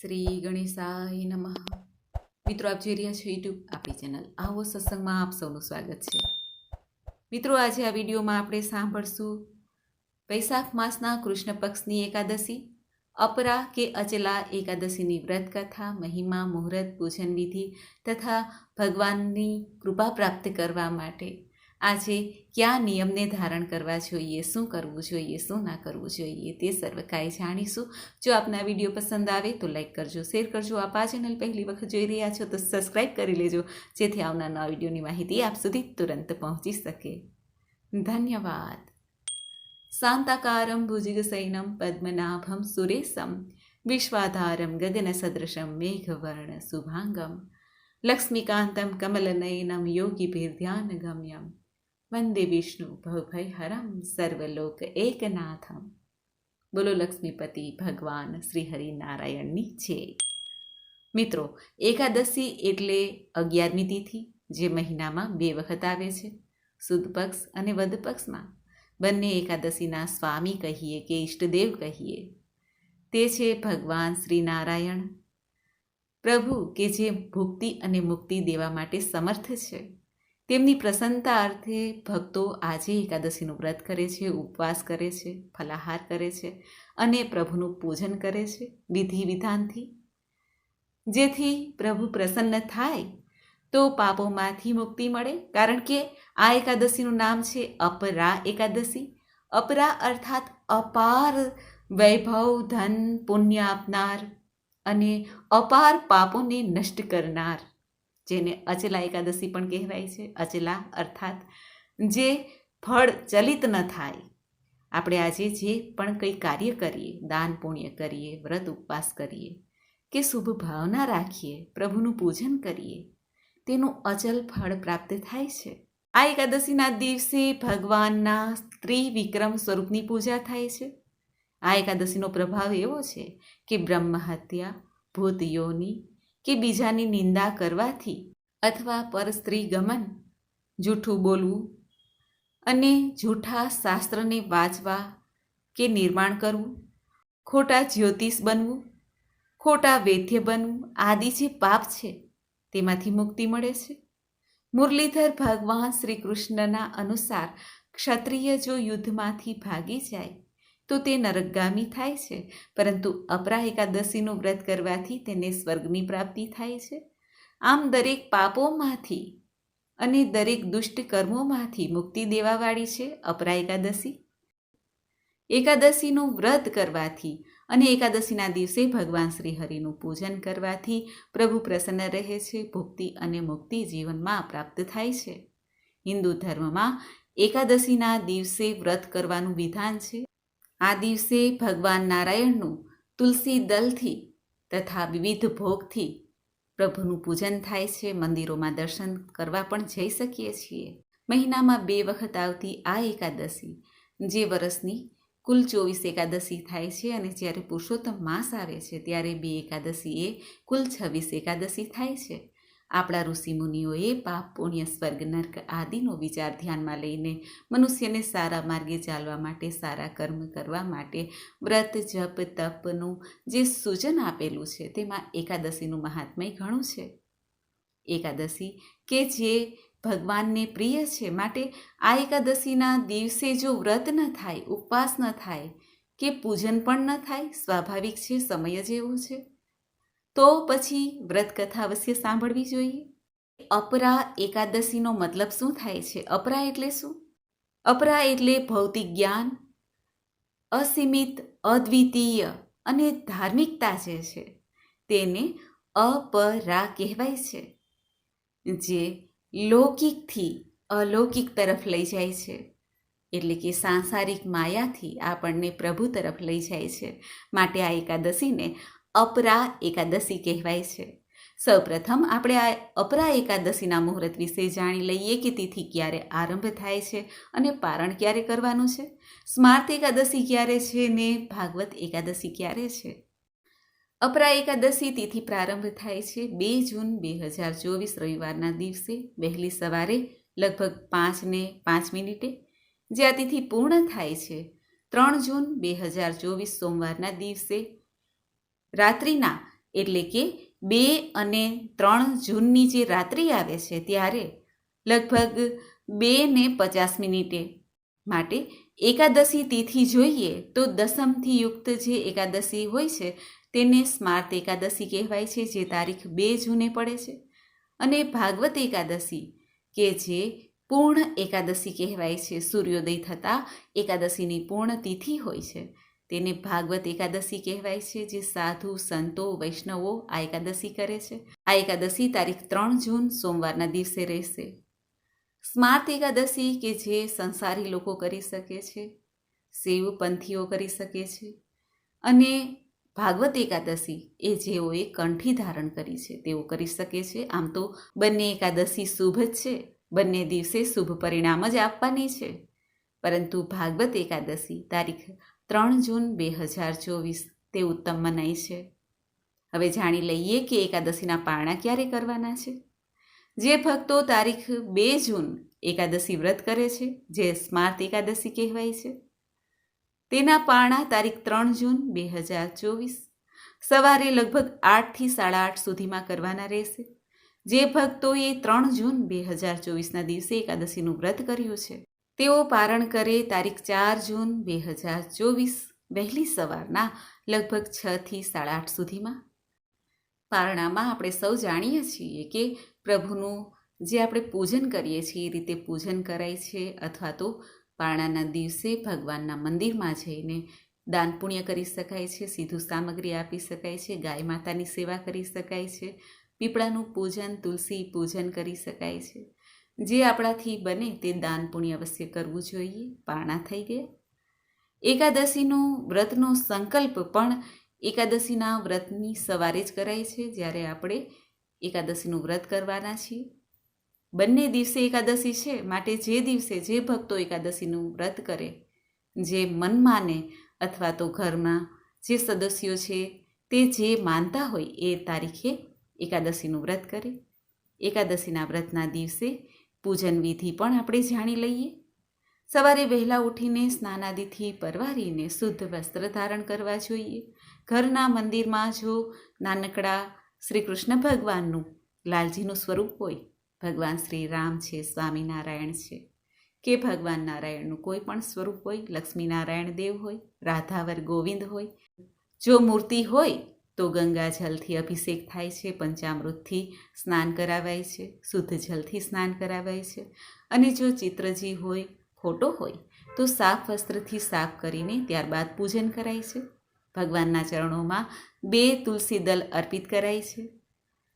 શ્રી ગણેશાય નમઃ. મિત્રો, આપ જોઈ રહ્યા છો યુટ્યુબ આપણી ચેનલ આવો સત્સંગમાં આપ સૌનું સ્વાગત છે. મિત્રો, આજે આ વિડીયોમાં આપણે સાંભળશું વૈશાખ માસના કૃષ્ણ પક્ષની એકાદશી, અપરા કે અચલા એકાદશીની વ્રત કથા મહિમા, મુહૂર્ત, પૂજન વિધિ તથા ભગવાનની કૃપા પ્રાપ્ત કરવા માટે આજે કયા નિયમને ધારણ કરવા જોઈએ, શું કરવું જોઈએ, શું ના કરવું જોઈએ તે સર્વ જાણીશું. જો આપના વીડિયો પસંદ આવે તો લાઈક કરજો, શેર કરજો. આપ આ ચેનલ પહેલી વખત જોઈ રહ્યા છો તો સબસ્ક્રાઈબ કરી લેજો, જેથી આવનાર વિડીયોની માહિતી આપ સુધી તુરંત પહોંચી શકે. ધન્યવાદ. શાંતાકારમ ભુજગસૈનમ પદ્મનાભમ સુરેશમ, વિશ્વાધારમ ગગનસદૃશમ મેઘવર્ણ શુભાંગમ, લક્ષ્મીકાંતમ કમલનયનમ યોગીભિર્ધ્યાનગમ્યમ વંદે વિષ્ણુ ભવભયહરમ સર્વલોક એકનાથમ. બોલો લક્ષ્મીપતિ, ભગવાન શ્રી હરિનારાયણની છે. મિત્રો, એકાદશી એટલે અગિયારમી તિથિ, જે મહિનામાં બે વખત આવે છે. સુદ પક્ષ અને વદ પક્ષમાં. બંને એકાદશીના સ્વામી કહીએ કે ઈષ્ટદેવ કહીએ. તે છે ભગવાન શ્રી નારાયણ પ્રભુ કે જે ભુક્તિ અને મુક્તિ દેવા માટે સમર્થ છે. તેમની પ્રસન્નતા અર્થે ભક્તો આજે એકાદશીનું વ્રત કરે છે, ઉપવાસ કરે છે, ફલાહાર કરે છે અને પ્રભુનું પૂજન કરે છે વિધિ વિધાનથી જેથી પ્રભુ પ્રસન્ન થાય તો પાપોમાંથી મુક્તિ મળે. કારણ કે આ એકાદશીનું નામ છે અપરા એકાદશી. અપરા અર્થાત અપાર વૈભવ, ધન, પુણ્ય આપનાર અને અપાર પાપોને નષ્ટ કરનાર. જેને અચલા એકાદશી પણ કહેવાય છે, અચલા અર્થાત જે ફળ ચલિત ન થાય. આપણે આજે જે પણ કંઈ કાર્ય કરીએ, દાન પુણ્ય કરીએ, વ્રત ઉપવાસ કરીએ, કે શુભ ભાવના રાખીએ, પ્રભુનું પૂજન કરીએ, તેનું અચલ ફળ પ્રાપ્ત થાય છે. આ એકાદશીના દિવસે ભગવાનના સ્ત્રી વિક્રમ સ્વરૂપની પૂજા થાય છે. આ એકાદશીનો પ્રભાવ એવો છે કે બ્રહ્મ હત્યા ભૂત કે બીજાની નિંદા કરવાથી અથવા પર સ્ત્રી ગમન, જૂઠું બોલવું અને જૂઠા શાસ્ત્રને વાંચવા કે નિર્માણ કરવું, ખોટા જ્યોતિષ બનવું, ખોટા વૈદ્ય બનવું આદિ જે પાપ છે તેમાંથી મુક્તિ મળે છે. મુરલીધર ભગવાન શ્રી કૃષ્ણના અનુસાર ક્ષત્રિય જો યુદ્ધમાંથી ભાગી જાય તો તે નરકગામી થાય છે. પરંતુ અપરા એકાદશીનું વ્રત કરવાથી તેને સ્વર્ગની પ્રાપ્તિ થાય છે. આમ દરેક પાપોમાંથી અને દરેક દુષ્ટ કર્મોમાંથી મુક્તિ દેવાવાળી છે અપરા એકાદશી એકાદશીનું વ્રત કરવાથી અને એકાદશીના દિવસે ભગવાન શ્રી હરિનું પૂજન કરવાથી પ્રભુ પ્રસન્ન રહે છે, ભુક્તિ અને મુક્તિ જીવનમાં પ્રાપ્ત થાય છે. હિન્દુ ધર્મમાં એકાદશીના દિવસે વ્રત કરવાનું વિધાન છે. આ દિવસે ભગવાન નારાયણનું તુલસી દલથી તથા વિવિધ ભોગથી પ્રભુનું પૂજન થાય છે. મંદિરોમાં દર્શન કરવા પણ જઈ શકીએ છીએ. મહિનામાં બે વખત આવતી આ એકાદશી, જે વર્ષની કુલ ચોવીસ એકાદશી થાય છે અને જ્યારે પુરુષોત્તમ માસ આવે છે, ત્યારે બે એકાદશી એ કુલ છવ્વીસ એકાદશી થાય છે. આપણા ઋષિમુનિઓએ પાપ, પુણ્ય, સ્વર્ગ, નર્ક આદિનો વિચાર ધ્યાનમાં લઈને મનુષ્યને સારા માર્ગે ચાલવા માટે, સારા કર્મ કરવા માટે વ્રત, જપ, તપનું જે સૂચન આપેલું છે, તેમાં એકાદશીનું મહાત્મય ઘણું છે. એકાદશી કે જે ભગવાનને પ્રિય છે, માટે આ એકાદશીના દિવસે જો વ્રત ન થાય, ઉપવાસ ન થાય, કે પૂજન પણ ન થાય, સ્વાભાવિક છે, સમય જ એવો છે. તો પછી વ્રતકથા અવશ્ય સાંભળવી જોઈએ. અપરા એકાદશીનો મતલબ શું થાય છે? અપરા એટલે શું? અપરા એટલે ભૌતિક જ્ઞાન, અસીમિત, અદ્વિતીય અને ધાર્મિકતા જે છે તેને અપરા કહેવાય છે, જે લૌકિકથી અલૌકિક તરફ લઈ જાય છે. એટલે કે સાંસારિક માયાથી આપણને પ્રભુ તરફ લઈ જાય છે. માટે આ એકાદશીને અપરા એકાદશી કહેવાય છે. સૌપ્રથમ આપણે આ અપરા એકાદશીના મુહૂર્ત વિશે જાણી લઈએ કે તિથિ ક્યારે આરંભ થાય છે અને પારણ ક્યારે કરવાનું છે. સ્માર્ત એકાદશી ક્યારે છે ને ભાગવત એકાદશી ક્યારે છે? અપરા એકાદશી તિથિ પ્રારંભ થાય છે બે જૂન બે હજાર ચોવીસ રવિવારના દિવસે. વહેલી સવારે લગભગ પાંચને પાંચ મિનિટે. જે આ તિથિ પૂર્ણ થાય છે ત્રણ જૂન બે હજાર ચોવીસ સોમવારના દિવસે. રાત્રિના, એટલે કે બે અને ત્રણ જૂનની જે રાત્રિ આવે છે ત્યારે લગભગ બે ને પચાસ મિનિટે માટે એકાદશી તિથિ જોઈએ તો દસમથી યુક્ત જે એકાદશી હોય છે તેને સ્માર્ત એકાદશી કહેવાય છે, જે તારીખ બે જૂને પડે છે. અને ભાગવત એકાદશી, કે જે પૂર્ણ એકાદશી કહેવાય છે, સૂર્યોદય થતાં એકાદશીની પૂર્ણ તિથિ હોય છે. તેને ભાગવત એકાદશી કહેવાય છે, જે સાધુ, સંતો, વૈષ્ણવો આ એકાદશી કરે છે. આ એકાદશી તારીખ ત્રણ જૂન સોમવારના દિવસે રહેશે. સ્માર્ત એકાદશી કે જે સંસારી લોકો કરી શકે છે શિવ પંથીઓ કરી શકે છે અને ભાગવત એકાદશી એ જેઓએ કંઠી ધારણ કરી છે, તેઓ કરી શકે છે. આમ તો બંને એકાદશી શુભ જ છે. બંને દિવસે શુભ પરિણામ જ આપવાની છે. પરંતુ ભાગવત એકાદશી તારીખ ત્રણ જૂન બે હજાર ચોવીસ. તે ઉત્તમ મનાય છે. હવે જાણી લઈએ કે એકાદશીના પારણા ક્યારે કરવાના છે. જે ભક્તો તારીખ બે જૂન એકાદશી વ્રત કરે છે, જે સ્માર્ત એકાદશી કહેવાય છે. તેના પારણા તારીખ ત્રણ જૂન બે હજાર ચોવીસ. સવારે લગભગ આઠથી સાડા આઠ સુધીમાં કરવાના રહેશે. જે ભક્તોએ ત્રણ જૂન બે હજાર ચોવીસના દિવસે એકાદશીનું વ્રત કર્યું છે. તેઓ પારણ કરે તારીખ ચાર જૂન બે હજાર ચોવીસ, વહેલી સવારના લગભગ છથી સાડા આઠ સુધીમાં. પારણામાં આપણે સૌ જાણીએ છીએ કે પ્રભુનું જે આપણે પૂજન કરીએ છીએ, એ રીતે પૂજન કરાય છે અથવા તો પારણાના દિવસે ભગવાનના મંદિરમાં જઈને દાન પુણ્ય કરી શકાય છે, સીધું સામગ્રી આપી શકાય છે, ગાય માતાની સેવા કરી શકાય છે, પીપળાનું પૂજન, તુલસી પૂજન કરી શકાય છે. જે આપણાથી બને તે દાન પુણ્ય અવશ્ય કરવું જોઈએ, પારણા થઈ ગયા. એકાદશીનો વ્રતનો સંકલ્પ પણ એકાદશીના વ્રતની સવારે જ કરાય છે, જ્યારે આપણે એકાદશીનું વ્રત કરવાના છીએ. બંને દિવસે એકાદશી છે, માટે જે દિવસે જે ભક્તો એકાદશીનું વ્રત કરે, જે મન માને અથવા તો ઘરમાં જે સદસ્યો છે તે જે માનતા હોય એ તારીખે એકાદશીનું વ્રત કરે. એકાદશીના વ્રતના દિવસે પૂજન વિધિ પણ આપણે જાણી લઈએ. સવારે વહેલા ઉઠીને સ્નાનાદિથી પરવારીને શુદ્ધ વસ્ત્ર ધારણ કરવા જોઈએ. ઘરના મંદિરમાં જો નાનકડા શ્રી કૃષ્ણ ભગવાનનું લાલજીનું સ્વરૂપ હોય, ભગવાન શ્રી રામ છે, સ્વામિનારાયણ છે, કે ભગવાન નારાયણનું કોઈ પણ સ્વરૂપ હોય, લક્ષ્મીનારાયણ દેવ હોય, રાધાવર ગોવિંદ હોય, જો મૂર્તિ હોય તો ગંગા જલથી અભિષેક થાય છે, પંચામૃતથી સ્નાન કરાવાય છે, શુદ્ધ જલથી સ્નાન કરાવાય છે. અને જો ચિત્રજી હોય ફોટો હોય, તો સાફ વસ્ત્રથી સાફ કરીને ત્યારબાદ પૂજન કરાય છે. ભગવાનના ચરણોમાં બે તુલસી દલ અર્પિત કરાય છે.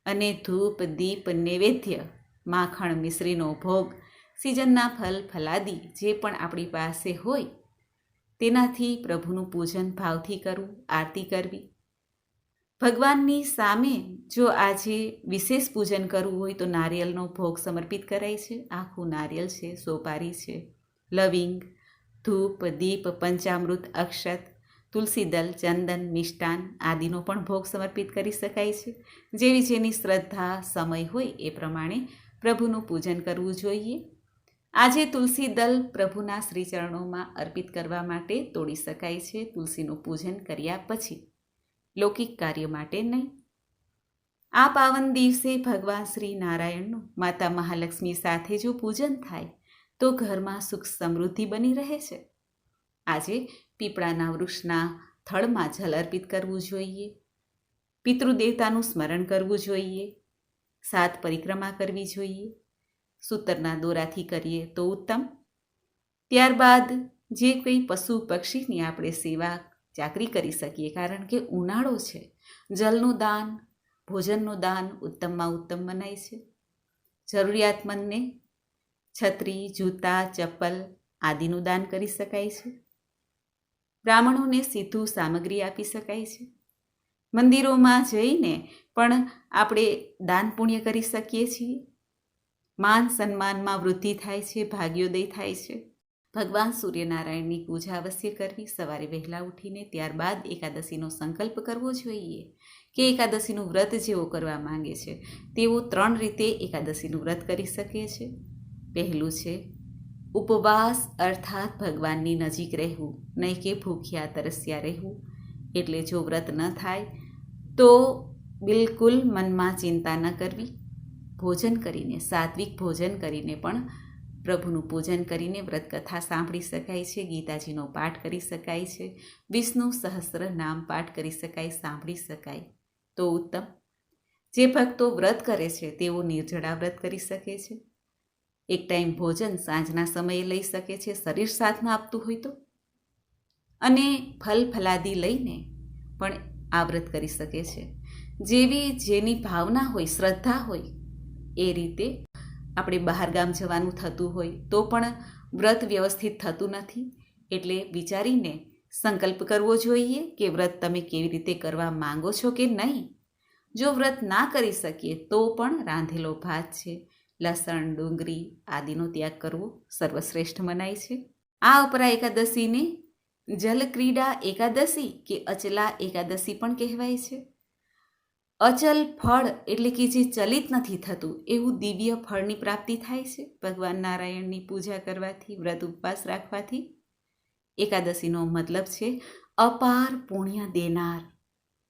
અને ધૂપ, દીપ, નૈવેદ્ય, માખણ, મિશ્રીનો ભોગ, સિઝનના ફલ, ફલાદી જે પણ આપણી પાસે હોય, તેનાથી પ્રભુનું પૂજન ભાવથી કરવું, આરતી કરવી. ભગવાનની સામે જો આજે વિશેષ પૂજન કરવું હોય તો નારિયેળનો ભોગ સમર્પિત કરાય છે. આખું નારિયેળ છે, સોપારી છે, લવિંગ, ધૂપ, દીપ, પંચામૃત, અક્ષત તુલસીદલ ચંદન, મિષ્ટાન આદિનો પણ ભોગ સમર્પિત કરી શકાય છે. જેવી જેની શ્રદ્ધા, સમય હોય એ પ્રમાણે પ્રભુનું પૂજન કરવું જોઈએ. આજે તુલસી દલ પ્રભુના શ્રીચરણોમાં અર્પિત કરવા માટે તોડી શકાય છે. તુલસીનું પૂજન કર્યા પછી લૌકિક કાર્ય માટે નહીં. આ પાવન દિવસે ભગવાન શ્રી નારાયણનું માતા મહાલક્ષ્મી સાથે જો પૂજન થાય, તો ઘરમાં સુખ સમૃદ્ધિ બની રહે છે. આજે પીપળાના વૃક્ષના થળમાં જલ અર્પિત કરવું જોઈએ. પિતૃદેવતાનું સ્મરણ કરવું જોઈએ. સાત પરિક્રમા કરવી જોઈએ. સૂતરના દોરાથી કરીએ તો ઉત્તમ. ત્યારબાદ જે કંઈ પશુ પક્ષીની આપણે સેવા ચાકરી કરી શકીએ. કારણ કે ઉનાળો છે. જલનું દાન, ભોજનનું દાન ઉત્તમમાં ઉત્તમ મનાય છે. જરૂરિયાતમંદને છત્રી, જૂતા, ચપ્પલ આદિનું દાન કરી શકાય છે. બ્રાહ્મણોને સીધું સામગ્રી આપી શકાય છે. મંદિરોમાં જઈને પણ આપણે દાન પુણ્ય કરી શકીએ છીએ. માન સન્માનમાં વૃદ્ધિ થાય છે, ભાગ્યોદય થાય છે. ભગવાન સૂર્યનારાયણની પૂજા અવશ્ય કરવી, સવારે વહેલા ઉઠીને ત્યારબાદ એકાદશીનો સંકલ્પ કરવો જોઈએ. કે એકાદશીનું વ્રત જેવો કરવા માંગે છે, તેઓ ત્રણ રીતે એકાદશીનું વ્રત કરી શકે છે. પહેલું છે, ઉપવાસ અર્થાત ભગવાનની નજીક રહેવું, નહીં કે ભૂખ્યા તરસ્યા રહેવું. એટલે જો વ્રત ન થાય, તો બિલકુલ મનમાં ચિંતા ન કરવી. ભોજન કરીને, સાત્વિક ભોજન કરીને પણ પ્રભુનું પૂજન કરીને વ્રતકથા સાંભળી શકાય છે, ગીતાજીનો પાઠ કરી શકાય છે, વિષ્ણુ સહસ્ત્ર નામ પાઠ કરી શકાય, સાંભળી શકાય. તો ઉત્તમ. જે ભક્તો વ્રત કરે છે, તેઓ નિર્જળા વ્રત કરી શકે છે. એક ટાઈમ ભોજન સાંજના સમયે લઈ શકે છે, શરીર સાથમાં આપતું હોય તો. અને ફલ ફલાદી લઈને પણ આ વ્રત કરી શકે છે. જેવી જેની ભાવના હોય, શ્રદ્ધા હોય, એ રીતે આપણે બહાર ગામ જવાનું થતું હોય તો પણ વ્રત વ્યવસ્થિત થતું નથી. એટલે વિચારીને સંકલ્પ કરવો જોઈએ કે વ્રત તમે કેવી રીતે કરવા માંગો છો કે નહીં. જો વ્રત ના કરી શકીએ તો પણ રાંધેલો ભાત છે, લસણ, ડુંગળી આદિનો ત્યાગ કરવો સર્વશ્રેષ્ઠ મનાય છે. આ અપરા એકાદશીને જલક્રીડા એકાદશી કે અચલા એકાદશી પણ કહેવાય છે. અચલ ફળ એટલે કે જે ચલિત નથી થતું, એવું દિવ્ય ફળની પ્રાપ્તિ થાય છે? ભગવાન નારાયણની પૂજા કરવાથી, વ્રત ઉપવાસ રાખવાથી? એકાદશીનો મતલબ છે, અપાર પુણ્ય દેનાર.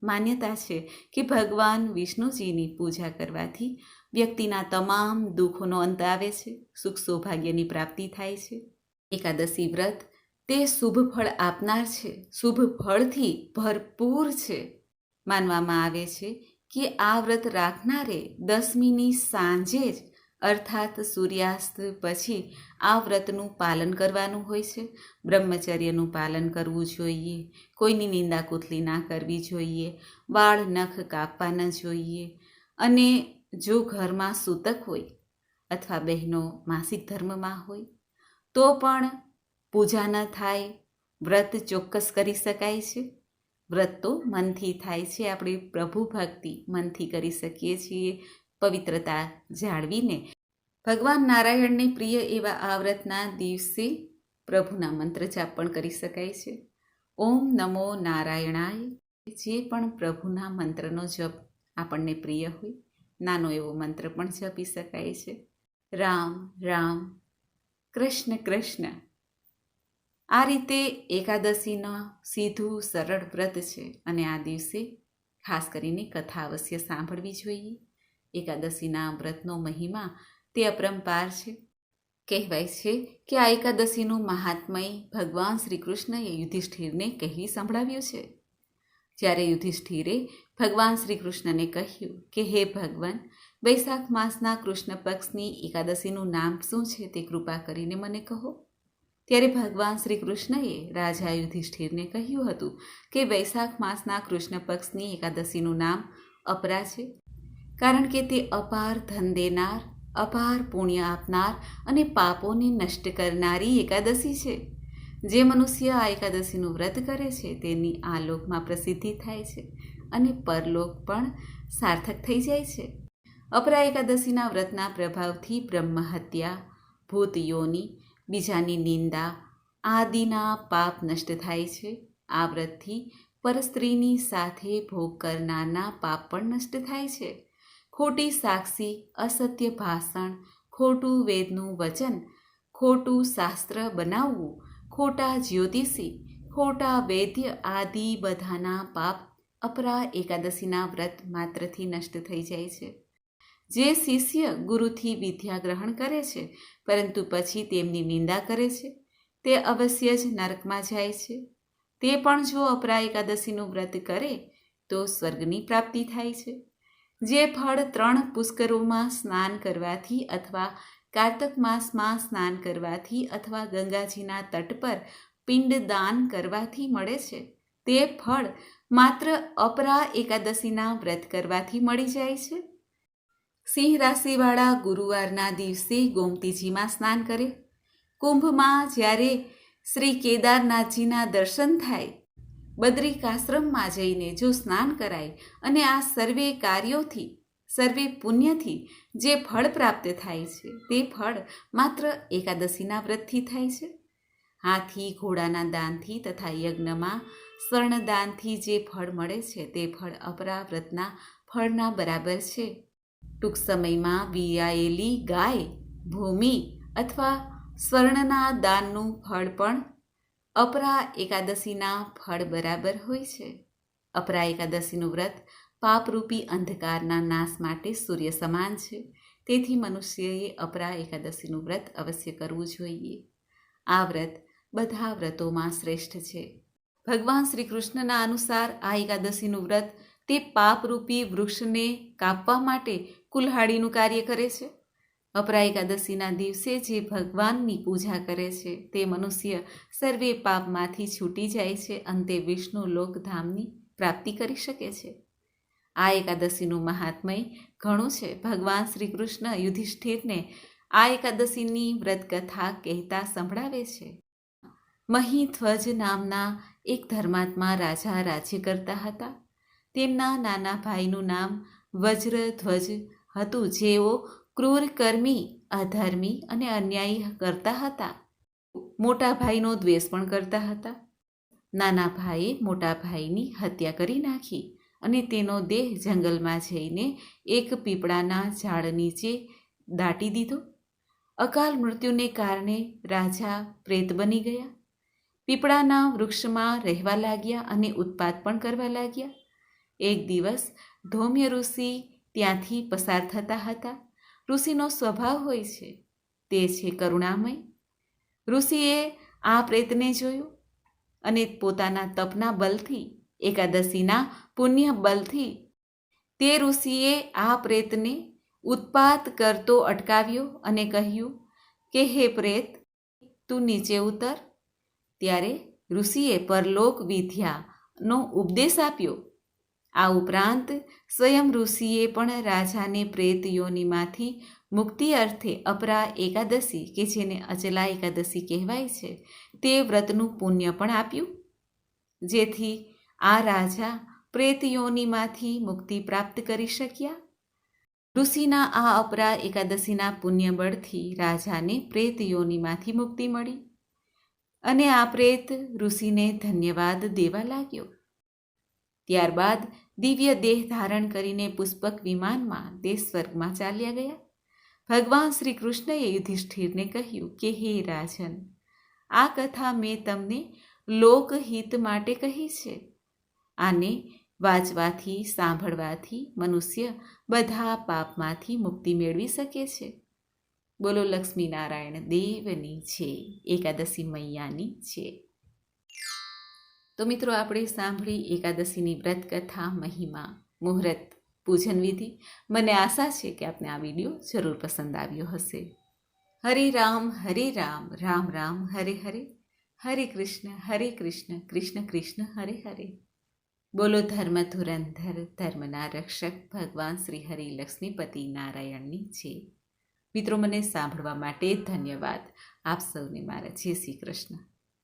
માન્યતા છે કે ભગવાન વિષ્ણુજીની પૂજા કરવાથી વ્યક્તિના તમામ દુઃખોનો અંત આવે છે, સુખ સૌભાગ્યની પ્રાપ્તિ થાય છે. એકાદશી વ્રત તે શુભ ફળ આપનાર છે, શુભ ફળથી ભરપૂર છે. માનવામાં આવે છે કે આ વ્રત રાખનારે દસમીની સાંજે જ, અર્થાત સૂર્યાસ્ત પછી, આ વ્રતનું પાલન કરવાનું હોય છે. બ્રહ્મચર્યનું પાલન કરવું જોઈએ. કોઈની નિંદા કુથલી ના કરવી જોઈએ. વાળ નખ કાપવા ન જોઈએ. અને જો ઘરમાં સૂતક હોય અથવા બહેનો માસિક ધર્મમાં હોય, તો પણ પૂજા ન થાય. વ્રત ચોક્કસ કરી શકાય છે. વ્રત તો મનથી થાય છે. આપણે પ્રભુ ભક્તિ મનથી કરી શકીએ છીએ, પવિત્રતા જાળવીને. ભગવાન નારાયણને પ્રિય એવા આ વ્રતના દિવસે પ્રભુના મંત્ર જાપ પણ કરી શકાય છે. ઓમ નમો નારાયણાય. જે પણ પ્રભુના મંત્રનો જપ આપણને પ્રિય હોય, નાનો એવો મંત્ર પણ જપી શકાય છે. રામ રામ. કૃષ્ણ કૃષ્ણ. આ રીતે એકાદશીનો સીધું સરળ વ્રત છે અને આ દિવસે ખાસ કરીને કથા અવશ્ય સાંભળવી જોઈએ. એકાદશીના વ્રતનો મહિમા તે અપરંપાર છે. કહેવાય છે કે આ એકાદશીનું મહાત્મય ભગવાન શ્રી કૃષ્ણએ યુધિષ્ઠિરને કહી સંભળાવ્યું છે. જ્યારે યુધિષ્ઠિરે ભગવાન શ્રી કૃષ્ણને કહ્યું કે, હે ભગવાન, વૈશાખ માસના કૃષ્ણ પક્ષની એકાદશીનું નામ શું છે તે કૃપા કરીને મને કહો. ત્યારે ભગવાન શ્રી કૃષ્ણએ રાજા યુધિષ્ઠિરને કહ્યું હતું કે વૈશાખ માસના કૃષ્ણ પક્ષની એકાદશીનું નામ અપરા છે, કારણ કે તે અપાર ધન દેનાર, અપાર પુણ્ય આપનાર અને પાપોને નષ્ટ કરનારી એકાદશી છે. જે મનુષ્ય આ એકાદશીનું વ્રત કરે છે, તેની આ લોકમાં પ્રસિદ્ધિ થાય છે અને પરલોક પણ સાર્થક થઈ જાય છે. અપરા એકાદશીના વ્રતના પ્રભાવથી બ્રહ્મ હત્યા ભૂત યોની બીજાની નિંદા આદિના પાપ નષ્ટ થાય છે. આ વ્રતથી પરસ્ત્રીની સાથે ભોગ કરનારના પાપ પણ નષ્ટ થાય છે. ખોટી સાક્ષી, અસત્ય ભાષણ, ખોટું વેદનું વચન, ખોટું શાસ્ત્ર બનાવવું, ખોટા જ્યોતિષી, ખોટા વૈદ્ય આદિ બધાના પાપ અપરા એકાદશીના વ્રત માત્રથી નષ્ટ થઈ જાય છે. જે શિષ્ય ગુરુથી વિદ્યા ગ્રહણ કરે છે, પરંતુ પછી તેમની નિંદા કરે છે. તે અવશ્ય જ નરકમાં જાય છે. તે પણ જો અપરા એકાદશીનું વ્રત કરે, તો સ્વર્ગની પ્રાપ્તિ થાય છે. જે ફળ ત્રણ પુષ્કરોમાં સ્નાન કરવાથી અથવા કાર્તક માસમાં સ્નાન કરવાથી અથવા ગંગાજીના તટ પર પિંડદાન કરવાથી મળે છે, તે ફળ માત્ર અપરા એકાદશીના વ્રત કરવાથી મળી જાય છે. સિંહ રાશિવાળા ગુરુવારના દિવસે ગોમતીજીમાં સ્નાન કરે. કુંભમાં જ્યારે શ્રી કેદારનાથજીના દર્શન થાય, બદ્રિકાશ્રમમાં જઈને જો સ્નાન કરાય અને આ સર્વે કાર્યોથી, સર્વે પુણ્યથી જે ફળ પ્રાપ્ત થાય છે, તે ફળ માત્ર એકાદશીના વ્રતથી થાય છે. હાથી ઘોડાના દાનથી તથા યજ્ઞમાં સ્વર્ણદાનથી જે ફળ મળે છે, તે ફળ અપરા વ્રતના ફળના બરાબર છે. ટૂંક સમયમાં વિયાયેલી ગાય, ભૂમિ અથવા સ્વર્ણના દાનનું ફળ પણ અપરા એકાદશીના ફળ બરાબર હોય છે. અપરા એકાદશીનું વ્રત પાપરૂપી અંધકારના નાશ માટે સૂર્ય સમાન છે. તેથી મનુષ્યએ અપરા એકાદશીનું વ્રત અવશ્ય કરવું જોઈએ. આ વ્રત બધા વ્રતોમાં શ્રેષ્ઠ છે. ભગવાન શ્રી કૃષ્ણના અનુસાર આ એકાદશીનું વ્રત તે પાપરૂપી વૃક્ષને કાપવા માટે કુલ્હાડીનું કાર્ય કરે છે. અપરા એકાદશીના દિવસે જે ભગવાનની પૂજા કરે છે, તે મનુષ્ય સર્વે પાપમાંથી છૂટી જાય છે, અંતે વિષ્ણુ લોકધામની પ્રાપ્તિ કરી શકે છે. આ એકાદશીનું મહાત્મય ઘણું છે. ભગવાન શ્રી કૃષ્ણ યુધિષ્ઠિરને આ એકાદશીની વ્રતકથા કહેતા સંભળાવે છે. મહી ધ્વજ નામના એક ધર્માત્મા રાજા રાજ્ય કરતા હતા. તેમના નાના ભાઈનું નામ વજ્રધ્વજ હતું, જેઓ ક્રૂર કર્મી, અધર્મી અને અન્યાયી કરતા હતા. મોટા ભાઈનો દ્વેષ પણ કરતા હતા. નાના ભાઈએ મોટા ભાઈની હત્યા કરી નાખી અને તેનો દેહ જંગલમાં જઈને એક પીપળાના ઝાડ નીચે દાટી દીધો. અકાલ મૃત્યુને કારણે રાજા પ્રેત બની ગયા. પીપળાના વૃક્ષમાં રહેવા લાગ્યા અને ઉત્પાદ પણ કરવા લાગ્યા. એક દિવસ ધૌમ્ય ઋષિ ત્યાંથી પસાર થતા હતા. ઋષિનો સ્વભાવ હોય છે, તે છે કરુણામય. ઋષિએ આ પ્રેતને જોયું અને પોતાના તપના બલથી, એકાદશીના પુણ્ય બલથી તે ઋષિએ આ પ્રેતને ઉત્પાત કરતો અટકાવ્યો અને કહ્યું કે, હે પ્રેત, તું નીચે ઉતર. ત્યારે ઋષિએ પરલોક વિદ્યાનો ઉપદેશ આપ્યો. આ ઉપરાંત, સ્વયં ઋષિએ પણ રાજાને પ્રેત યોનિમાંથી મુક્તિ અર્થે અપરા એકાદશી કે જેને અચલા એકાદશી કહેવાય છે, તે વ્રતનું પુણ્ય પણ આપ્યું. જેથી આ રાજા પ્રેત યોનિમાંથી મુક્તિ પ્રાપ્ત કરી શક્યા. ઋષિના આ અપરા એકાદશીના પુણ્ય બળથી રાજાને પ્રેત યોનિમાંથી મુક્તિ મળી અને આ પ્રેત ઋષિને ધન્યવાદ દેવા લાગ્યો. ત્યારબાદ દિવ્ય દેહ ધારણ કરીને પુષ્પક વિમાનમાં તે સ્વર્ગમાં ચાલ્યા ગયા. ભગવાન શ્રી કૃષ્ણએ યુધિષ્ઠિરને કહ્યું કે, હે રાજન, આ કથા મેં તમને લોકહિત માટે કહી છે. આને વાંચવાથી, સાંભળવાથી મનુષ્ય બધા પાપમાંથી મુક્તિ મેળવી શકે છે. બોલો લક્ષ્મીનારાયણ, દેવની છે, એકાદશી મૈયાની છે. તો મિત્રો, આપણે સાંભળી એકાદશીની વ્રત કથા મહિમા, મુહૂર્ત, પૂજન વિધિ. મને આશા છે કે આપને આ વીડિયો જરૂર પસંદ આવ્યો હશે. હરે રામ હરે રામ રામ રામ, હરે હરે. હરે કૃષ્ણ હરે કૃષ્ણ કૃષ્ણ કૃષ્ણ, હરે હરે. બોલો ધર્મ ધુરંધર, ધર્મના રક્ષક ભગવાન શ્રી હરિ લક્ષ્મીપતિ નારાયણની છે. મિત્રો, મને સાંભળવા માટે ધન્યવાદ. આપ સૌને મારા જય શ્રી કૃષ્ણ.